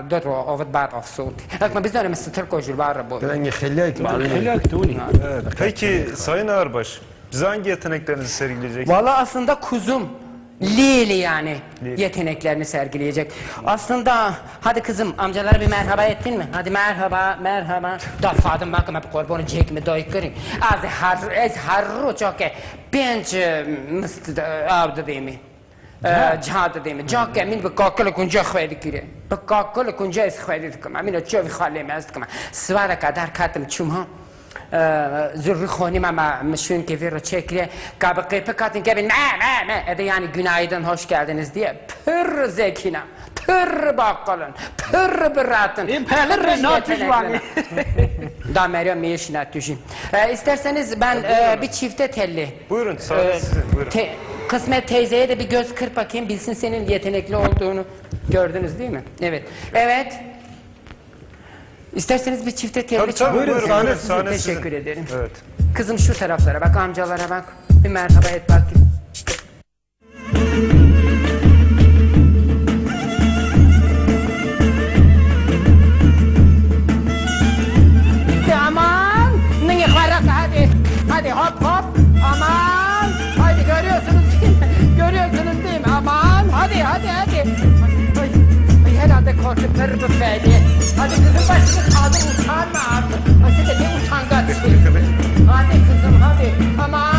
دور اوفت بعد اوف صوتي لكن ما بيزنوا مستر كوجل بعرب Ben خليك Helak Tuni. Evet. Peki Sayın Ağırbaş, bize hangi yeteneklerinizi sergileyecek? Valla aslında kuzum Lili yani Lili. yeteneklerini sergileyecek. Aslında hadi kızım amcalara bir merhaba ettin mi? Hadi merhaba merhaba. Da fadım bakma bir kurbanı çekme doyukların. Az har ez harru çok e penç mıst avda değil mi? جهاد دیم جا که من به کاکل کنجا خواهی کره به کاکل کنجا از خواهی کم امین چه خاله مست کم سوار کدر کتم چوم ها zürrü khonima ma müşün ki bir çekre kabı kıypı katın gibi ne ne ne ede yani günaydın hoş geldiniz diye pür zekina pür bakkalın pür bıratın İyi, pür natüjvani. da Meryem meşinat düşün e, isterseniz ben e, bir çifte telli Buyurun, sağ e, sizin, buyurun. te- Kısmet teyzeye de bir göz kır bakayım bilsin senin yetenekli olduğunu gördünüz değil mi? Evet. Evet. İsterseniz bir çifte telli çalın. buyurun, sahne buyurun, sahne Teşekkür sizin. ederim. Evet. Kızım şu taraflara bak, amcalara bak. Bir merhaba et bakayım. Bu belli. Hadi kızım başını kaldı utanma artık. Ay size ne utangaç şey. Hadi kızım hadi. Aman!